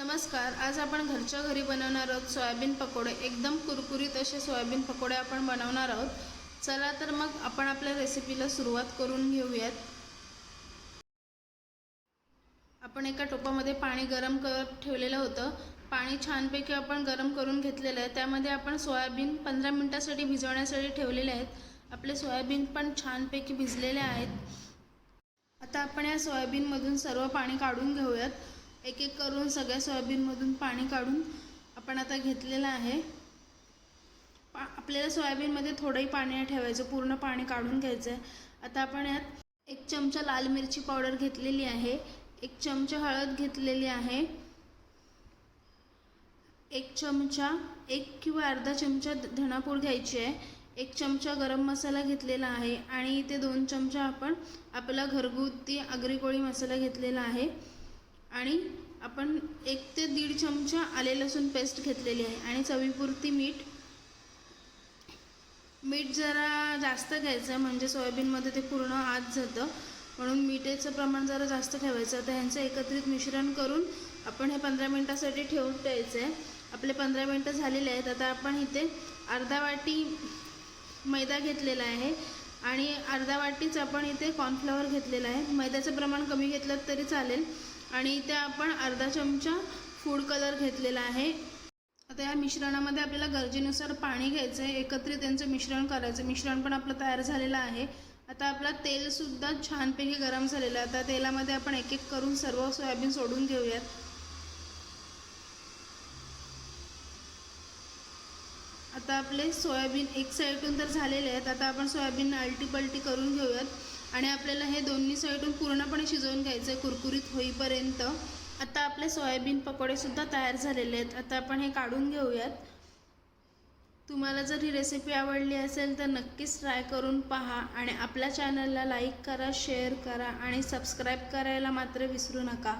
नमस्कार आज आपण घरच्या घरी बनवणार आहोत सोयाबीन पकोडे. एकदम कुरकुरीत असे सोयाबीन पकोडे आपण बनवणार आहोत. चला तर मग आपण आपल्या रेसिपीला सुरुवात करून घेऊयात. आपण एका टोपामध्ये पाणी गरम करत ठेवलेलं होतं. पाणी छानपैकी आपण गरम करून घेतलेलं आहे. त्यामध्ये आपण सोयाबीन पंधरा मिनटासाठी भिजवण्यासाठी ठेवलेले आहेत. आपले सोयाबीन पण छानपैकी भिजलेले आहेत. आता आपण या सोयाबीनमधून सर्व पाणी काढून घेऊयात. एक एक करून सगळ्या सोयाबीनमधून पाणी काढून आपण आता घेतलेलं आहे. पा आपल्याला सोयाबीनमध्ये थोडंही पाणी ठेवायचं पूर्ण पाणी काढून घ्यायचं आहे आता आपण यात एक चमचा लाल मिरची पावडर घेतलेली आहे एक चमचा हळद घेतलेली आहे एक चमचा एक किंवा अर्धा चमचा धणापूर घ्यायची आहे एक चमचा गरम मसाला घेतलेला आहे आणि इथे दोन चमचा आपण आपला घरगुती आगरी कोळी मसाला घेतलेला आहे. आणि आपण एक ते दीड चमचा आले लसूण पेस्ट घेतलेली आहे आणि चवीपुरती मीठ. मीठ जरा जास्त घ्यायचं म्हणजे सोयाबीनमध्ये ते पूर्ण आत जातं. म्हणून मिठाचं प्रमाण जरा जास्त ठेवायचं तर ह्यांचं एकत्रित मिश्रण करून आपण हे पंधरा मिनटासाठी ठेवून द्यायचं आहे आपले पंधरा मिनटं झालेले आहेत. आता आपण इथे अर्धा वाटी मैदा घेतलेला आहे आणि अर्धा वाटीच आपण इथे कॉर्नफ्लॉवर घेतलेला आहे. मैद्याचं प्रमाण कमी घेतलं तरी चालेल. आणि इथे आपण अर्धा चमचा फूड कलर घेतलेला आहे. आता या मिश्रणामध्ये आपल्याला गरजेनुसार पाणी घ्यायचं आहे एकत्रित त्यांचं मिश्रण करायचं मिश्रण पण आपलं तयार झालेलं आहे. आता आपला तेलसुद्धा छानपैकी गरम झालेलं आहे. आता तेलामध्ये आपण एक एक करून सर्व सोयाबीन सोडून घेऊयात. आता आपले सोयाबीन एक साईडून तर झालेले आहेत. आता आपण सोयाबीन आलटी पलटी करून घेऊयात. आणि आपल्याला हे दोन्ही साईडून पूर्णपणे शिजवून घ्यायचं आहे कुरकुरीत होईपर्यंत. आता आपले सोयाबीन पकोडेसुद्धा तयार झालेले आहेत. आता आपण हे काढून घेऊयात. तुम्हाला जर ही रेसिपी आवडली असेल तर नक्कीच ट्राय करून पहा आणि आपल्या चॅनलला लाईक करा शेअर करा आणि सबस्क्राईब करायला मात्र विसरू नका.